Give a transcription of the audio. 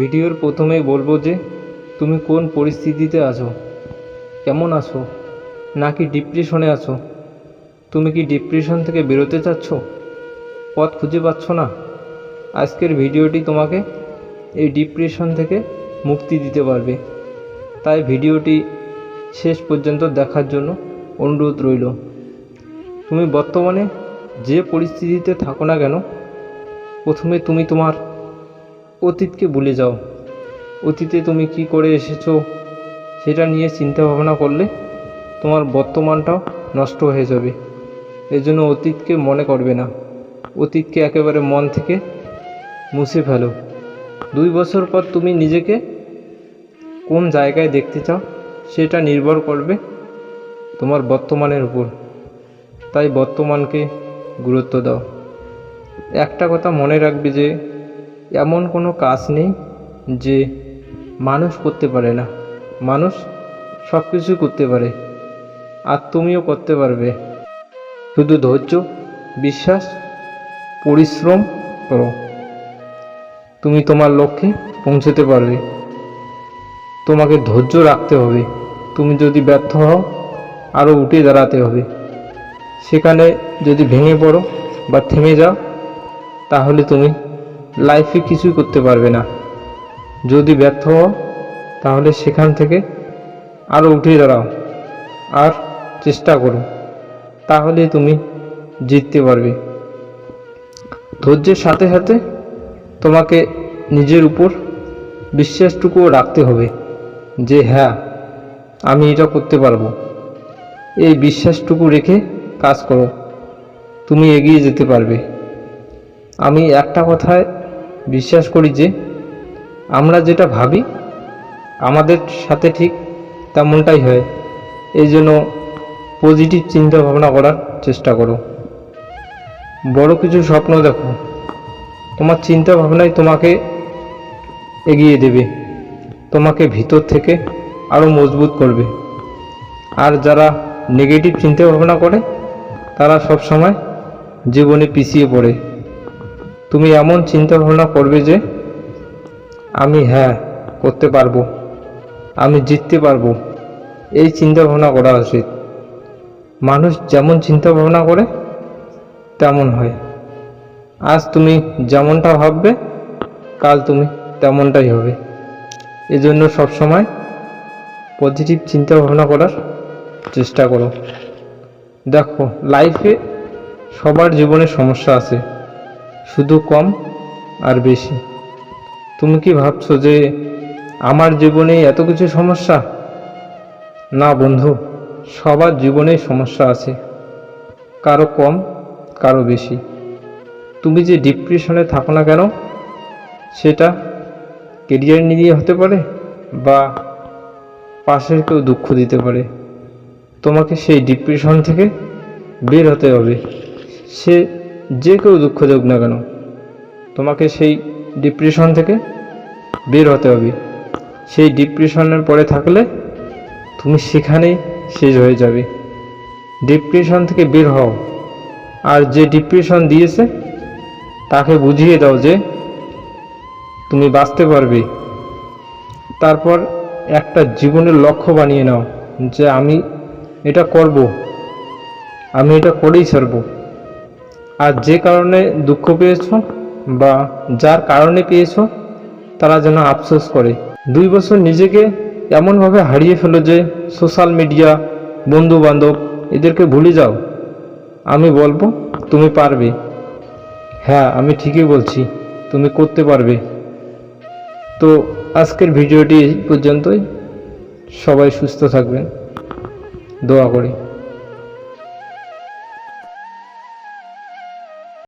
ভিডিওর প্রথমেই বলব যে, তুমি কোন পরিস্থিতিতে আছো? কেমন আছো? নাকি ডিপ্রেশনে আছো? তুমি কি ডিপ্রেশন থেকে বেরোতে চাচ্ছ? পথ খুঁজে পাচ্ছ না? আজকের ভিডিওটি তোমাকে এই ডিপ্রেশন থেকে মুক্তি দিতে পারবে। তাই ভিডিওটি শেষ পর্যন্ত দেখার জন্য অনুরোধ রইল। তুমি বর্তমানে যে পরিস্থিতিতে থাকো না কেন, প্রথমে তুমি তোমার অতীতকে ভুলে যাও। অতীতে তুমি কি করে এসেছ সেটা নিয়ে চিন্তা ভাবনা করলে তোমার বর্তমানটাও নষ্ট হয়ে যাবে। এই জন্য অতীতকে মনে করবে না। অতীতকে একেবারে মন থেকে মুছে ফেলো। দুই বছর পর তুমি নিজেকে কোন জায়গায় দেখতে চাও সেটা নির্ভর করবে তোমার বর্তমানের উপর। তাই বর্তমানকে গুরুত্ব দাও। একটা কথা মনে রাখবে যে এমন কোনো কাজ নেই যে মানুষ করতে পারে না। মানুষ সব কিছু করতে পারে আর তুমিও করতে পারবে। শুধু ধৈর্য, বিশ্বাস, পরিশ্রম করো। তুমি তোমার লক্ষ্যে পৌঁছতে পারবে। তোমাকে ধৈর্য রাখতে হবে। তুমি যদি ব্যর্থ হও আরও উঠে দাঁড়াতে হবে। সেখানে যদি ভেঙে পড়ো বা থেমে যাও, তাহলে তুমি লাইফে কিছুই করতে পারবে না। যদি ব্যর্থ হও, তাহলে সেখান থেকে আরও উঠে দাঁড়াও আর চেষ্টা করো তাহলে তুমি জিততে পারবে। ধৈর্যের সাথে সাথে তোমাকে নিজের উপর বিশ্বাসটুকুও রাখতে হবে যে হ্যাঁ আমি এটা করতে পারব। এই বিশ্বাসটুকু রেখে কাজ করো। তুমি এগিয়ে যেতে পারবে। আমি একটা কথায় বিশ্বাস করি যে আমরা যেটা ভাবি, আমাদের সাথে ঠিক তেমনটাই হয়। এই জন্য পজিটিভ চিন্তা ভাবনা করার চেষ্টা করো। বড় কিছু স্বপ্ন দেখো। তোমার চিন্তা ভাবনাই তোমাকে এগিয়ে দেবে। তোমাকে ভিতর থেকে আরও মজবুত করবে। আর যারা নেগেটিভ চিন্তা ভাবনা করে, তারা সব সময় জীবনে পিছিয়ে পড়ে। তুমি এমন চিন্তা ভাবনা করবে যে আমি হ্যাঁ করতে পারব, আমি জিততে পারব। এই চিন্তা ভাবনা করা উচিত। মানুষ যেমন চিন্তা ভাবনা করে, তেমন হয়। আজ তুমি যেমনটা ভাববে, কাল তুমি তেমনটাই হবে। এজন্য সবসময় পজিটিভ চিন্তা ভাবনা করার চেষ্টা করো। দেখো লাইফে সবার জীবনে সমস্যা আছে। শুধু কম আর বেশি। তুমি কি ভাবছ যে আমার জীবনে এত কিছু সমস্যা? না বন্ধু, সবার জীবনেই সমস্যা আছে। কারও কম, কারও বেশি। তুমি যে ডিপ্রেশনে থাকো না কেন, সেটা কেরিয়ার নিয়ে হতে পারে বা পাশের কেউ দুঃখ দিতে পারে। তোমাকে সেই ডিপ্রেশন থেকে বের হতে হবে। সে যে কেউ দুঃখ দেখ না কেন, তোমাকে সেই ডিপ্রেশন থেকে বের হতে হবে। সেই ডিপ্রেশনের পরে থাকলে তুমি সেখানেই শেষ হয়ে যাবে। ডিপ্রেশন থেকে বের হও। আর যে ডিপ্রেশন দিয়েছে, তাকে বুঝিয়ে দাও যে তুমি বাঁচতে পারবে। তারপর একটা জীবনের লক্ষ্য বানিয়ে নাও যে আমি এটা করব, আমি এটা করেই ছাড়ব। আর যে কারণে দুঃখ পেয়েছ বা যার কারণে পেয়েছ, তারা যেন আফসোস করে। দুই বছর নিজেকে এমনভাবে হারিয়ে ফেলো যে সোশ্যাল মিডিয়া বন্ধু বান্ধব এদেরকে ভুলে যাও। আমি বলব, তুমি পারবে। হ্যাঁ আমি ঠিকই বলছি, তুমি করতে পারবে। তো আজকের ভিডিওটি এই পর্যন্তই। সবাই সুস্থ থাকবেন। দোয়া করি।